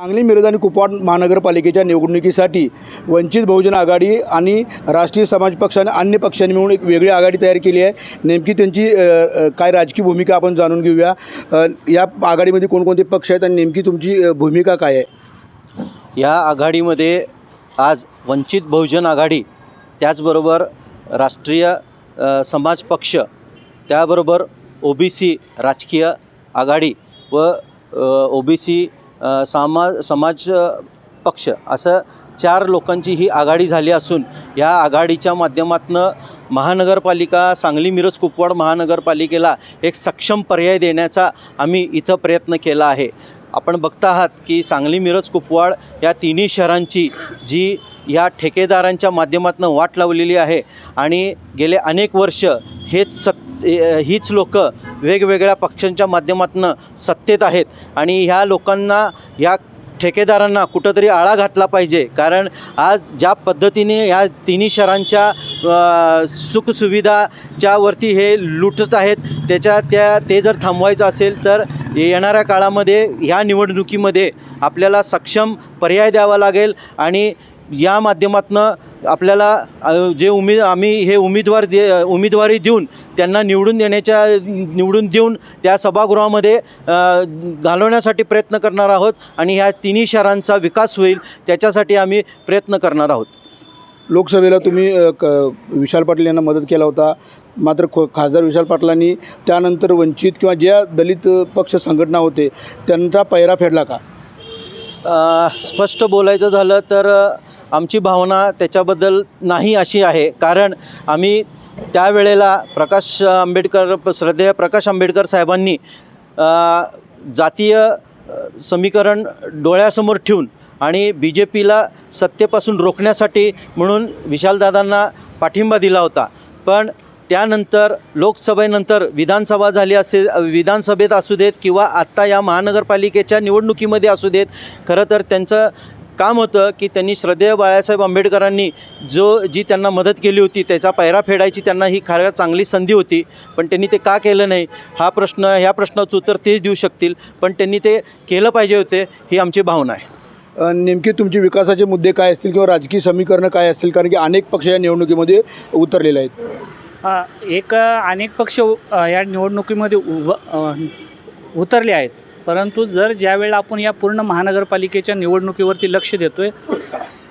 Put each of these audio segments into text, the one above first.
सांगली मिरज आणि कुपवाड महानगरपालिकेच्या निवडणुकीसाठी वंचित बहुजन आघाडी आणि राष्ट्रीय समाज पक्ष आणि अन्य पक्षांनी मिळून एक वेगळी आघाडी तयार केली आहे. नेमकी त्यांची काय राजकीय भूमिका आपण जाणून घेऊया. या आघाडीमध्ये कोणकोणते पक्ष आहेत आणि नेमकी तुमची भूमिका काय आहे? या आघाडीमध्ये आज वंचित बहुजन आघाडी त्याचबरोबर राष्ट्रीय समाज पक्ष त्याबरोबर ओ बी सी राजकीय आघाडी व ओ बी सी सामा समाज पक्ष असं चार लोकांची ही आघाडी झाली असून या आघाडीच्या माध्यमातून महानगरपालिका सांगली मिरज कुपवाड महानगरपालिकेला एक सक्षम पर्याय देण्याचा आम्ही इथं प्रयत्न केला आहे. आपण बघता आहात की सांगली मिरज कुपवाड या तिन्ही शहरांची जी या ठेकेदारांच्या माध्यमातून वाट लावलेली आहे आणि गेले अनेक वर्ष हेच सत्य हीच लोक वेगवेगळ्या पक्षांच्या माध्यमातून सत्तेत आहेत. आणि ह्या लोकांना या ठेकेदारांना कुठंतरी आळा घातला पाहिजे. कारण आज ज्या पद्धतीने ह्या तिन्ही शहरांच्या सुखसुविधाच्या वरती हे लुटत आहेत त्याच्या त्या ते जर थांबवायचं असेल तर येणाऱ्या काळामध्ये ह्या निवडणुकीमध्ये आपल्याला सक्षम पर्याय द्यावा लागेल. आणि या माध्यमातनं आपल्याला जे उमेद आम्ही हे उमेदवार दे उमेदवारी देऊन त्यांना निवडून देण्याच्या निवडून देऊन त्या सभागृहामध्ये घालवण्यासाठी प्रयत्न करणार आहोत आणि ह्या तिन्ही शहरांचा विकास होईल त्याच्यासाठी आम्ही प्रयत्न करणार आहोत. लोकसभेला तुम्ही क विशाल पाटील यांना मदत केला होता. मात्र खो खासदार विशाल पाटलांनी त्यानंतर वंचित किंवा ज्या दलित पक्ष संघटना होते त्यांचा पैरा फेडला का? स्पष्ट बोलायचं झालं तर आमची भावना त्याच्याबद्दल नाही अशी आहे. कारण आम्ही त्यावेळेला प्रकाश आंबेडकर श्रद्धेय प्रकाश आंबेडकर साहेबांनी जातीय समीकरण डोळ्यासमोर ठेवून आणि बी जे पीला सत्तेपासून रोखण्यासाठी म्हणून विशालदादांना पाठिंबा दिला होता. पण त्यानंतर लोकसभेनंतर विधानसभा झाली असे विधानसभेत असू देत किंवा आत्ता या महानगरपालिकेच्या निवडणुकीमध्ये असू देत खरं तर त्यांचं काम होतं की त्यांनी श्रद्धेय बाळासाहेब आंबेडकरांनी जो जी त्यांना मदत केली होती त्याचा पैरा फेडायची त्यांना ही खरं चांगली संधी होती. पण त्यांनी ते का केलं नाही? हा प्रश्न ह्या प्रश्नाचं उत्तर तेच देऊ शकतील. पण त्यांनी ते केलं पाहिजे होते ही आमची भावना आहे. नेमके तुमचे विकासाचे मुद्दे काय असतील किंवा राजकीय समीकरणं काय असतील? कारण की अनेक पक्ष या निवडणुकीमध्ये उतरलेले आहेत. एक अनेक पक्ष या निवडणुकीमध्ये उभ उतरले आहेत. परंतु जर ज्यावेळेला आपण या पूर्ण महानगरपालिकेच्या निवडणुकीवरती लक्ष देतो आहे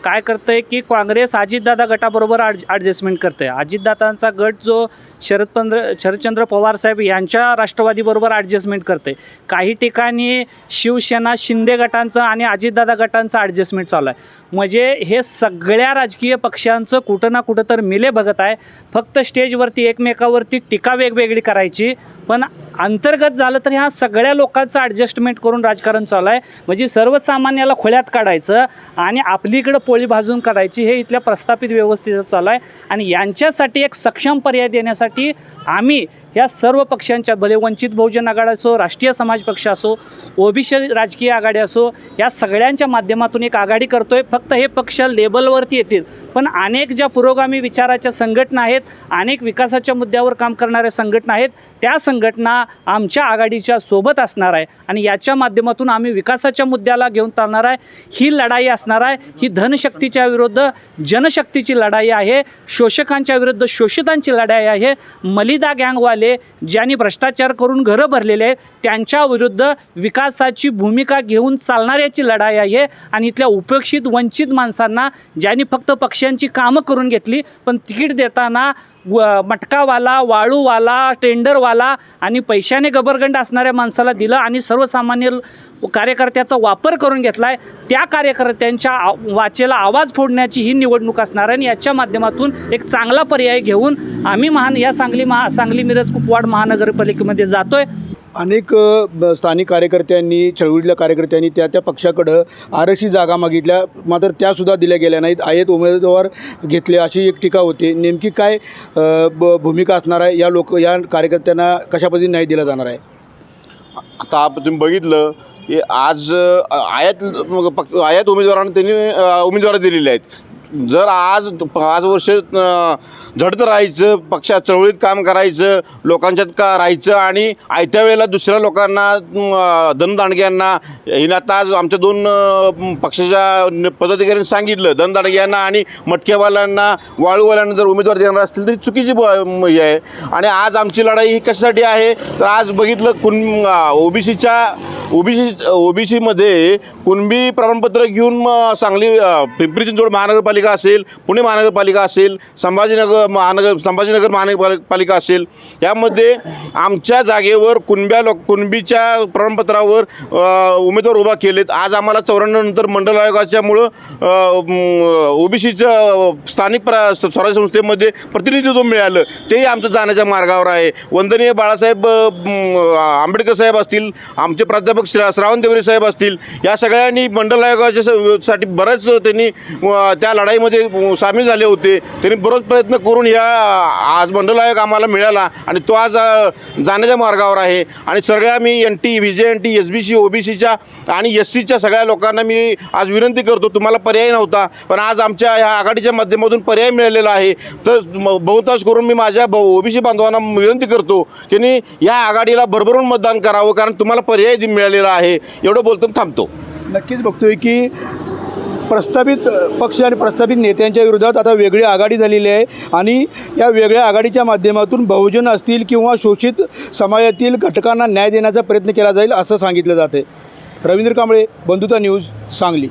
काय करतं आहे की काँग्रेस अजितदादा गटाबरोबर ॲड ॲडजस्टमेंट करतं आहे अजितदादांचा गट जो शरद पंद्र शरदचंद्र पवार साहेब यांच्या राष्ट्रवादीबरोबर ॲडजस्टमेंट करते काही ठिकाणी शिवसेना शिंदे गटांचं आणि अजितदादा गटांचं ॲडजस्टमेंट चालू आहे. म्हणजे हे सगळ्या राजकीय पक्षांचं कुठं ना कुठं तर मिले बघत आहे. फक्त स्टेजवरती एकमेकावरती टीका वेगवेगळी करायची पण अंतर्गत झालं तर ह्या सगळ्या लोकांचं ॲडजस्टमेंट करून राजकारण चालू आहे. म्हणजे सर्वसामान्याला खोळ्यात काढायचं आणि आपलीकडं पोळी भाजून काढायची हे इथल्या प्रस्थापित व्यवस्थेचं चालू आहे. आणि यांच्यासाठी एक सक्षम पर्याय देण्यासाठी आम्ही या सर्व पक्षांच्या भले वंचित बहुजन आघाडी असो राष्ट्रीय समाज पक्ष असो ओबीसी राजकीय आघाडी असो या सगळ्यांच्या माध्यमातून एक आघाडी करतोय. फक्त हे पक्ष लेबलवरती येतील. पण अनेक ज्या पुरोगामी विचाराच्या संघटना आहेत अनेक विकासाच्या मुद्द्यावर काम करणाऱ्या संघटना आहेत त्या संघटना आमच्या आघाडीच्या सोबत असणार आहे आणि याच्या माध्यमातून आम्ही विकासाच्या मुद्द्याला घेऊन चालणार आहे. ही लढाई असणार आहे. ही धनशक्तीच्या विरुद्ध जनशक्तीची लढाई आहे. शोषकांच्या विरुद्ध शोषितांची लढाई आहे. मलिदा गँगवाले ज्यांनी भ्रष्टाचार करून घरं भरलेले त्यांच्याविरुद्ध त्यांच्या विरुद्ध विकासाची भूमिका घेऊन चालणाऱ्याची लढाई आहे. आणि इथल्या उपेक्षित वंचित माणसांना ज्यांनी फक्त पक्षांची कामं करून घेतली पण तिकीट देताना व मटकावाला वाळूवाला टेंडरवाला आणि पैशाने गबरगंड असणाऱ्या माणसाला दिलं आणि सर्वसामान्य कार्यकर्त्याचा वापर करून घेतला आहे त्या कार्यकर्त्यांच्या आ वाचेला आवाज फोडण्याची ही निवडणूक असणार आहे आणि याच्या माध्यमातून एक चांगला पर्याय घेऊन आम्ही महान या सांगली महा सांगली मिरज कुपवाड महानगरपालिकेमध्ये जातो आहे अनेक ब- स्थानिक कार्यकर्त्यांनी चळवळीतल्या कार्यकर्त्यांनी त्या त्या पक्षाकडं आरक्षित जागा मागितल्या. मात्र त्यासुद्धा दिल्या गेल्या नाहीत. आहेत उमेदवार घेतले अशी एक टीका होती. नेमकी काय ब भूमिका असणार आहे? या लोक या कार्यकर्त्यांना कशा पद्धतीने नाही दिला जाणार आहे? आता आपण तुम्ही बघितलं की आज आयात पक्ष आयात उमेदवारांना त्यांनी उमेदवार दिलेले आहेत. जर आज पाच वर्ष झडत राहायचं पक्षात चळवळीत काम करायचं लोकांच्यात का राहायचं आणि आयत्या वेळेला दुसऱ्या लोकांना दनदांडग्यांना धनदांडग्यांना हिनं आता आज आमच्या दोन पक्षाच्या पदाधिकाऱ्यांनी सांगितलं दनदांडग्यांना आणि मटकेवाल्यांना वाळूवाल्यांना जर उमेदवार देणार असतील तरी चुकीची हे आहे. आणि आज आमची लढाई ही कशासाठी आहे? तर आज बघितलं कुण ओबीसीच्या ओबीसी ओबीसीमध्ये कुणबी प्रमाणपत्र घेऊन सांगली पिंपरी चिंचवड महानगरपालिका असेल पुणे महानगरपालिका असेल संभाजीनगर महानगर संभाजीनगर महानगरपालिका असेल यामध्ये आमच्या जागेवर कुणब्या लोक कुणबीच्या प्रमाणपत्रावर उमेदवार उभा केलेत. आज आम्हाला चौऱ्याण्णव नंतर मंडल आयोगाच्यामुळं ओबीसीचं स्थानिक प्र स्वराज्य संस्थेमध्ये प्रतिनिधित्व मिळालं. तेही आमचं जाण्याच्या मार्गावर आहे. वंदनीय बाळासाहेब आंबेडकर साहेब असतील आमचे प्राध्यापक श्रा श्रावण देवरे साहेब असतील या सगळ्यांनी मंडल आयोगाच्या स- साठी बऱ्याच त्यांनी त्या लढाईमध्ये सामील झाले होते. त्यांनी बरोच प्रयत्न करून या आज मंडल आयोग आम्हाला मिळाला आणि तो आज जाण्याच्या मार्गावर आहे. आणि सगळ्या मी N T V J N T S B C O B सीच्या आणि एस सीच्या सगळ्या लोकांना मी आज विनंती करतो तुम्हाला पर्याय नव्हता पण आज आमच्या ह्या आघाडीच्या माध्यमातून पर्याय मिळालेला आहे. तर बहुतांश करून मी माझ्या ओबीसी बांधवांना विनंती करतो की नी या आघाडीला भरभरून मतदान करावं कारण तुम्हाला पर्याय मिळालेला आहे. एवढं बोलतो थांबतो. नक्कीच बघतोय की प्रस्तावित पक्ष आणि प्रस्तावित नेत्यांच्या विरोधात आता वेगळी आघाडी झालेली आहे. आणि या वेगळ्या आघाडीच्या माध्यमातून बहुजन असतील किंवा शोषित समाजातील घटकांना न्याय देण्याचा प्रयत्न केला जाईल असं सांगितलं जाते रवींद्र कांबळे बंधुता न्यूज सांगली.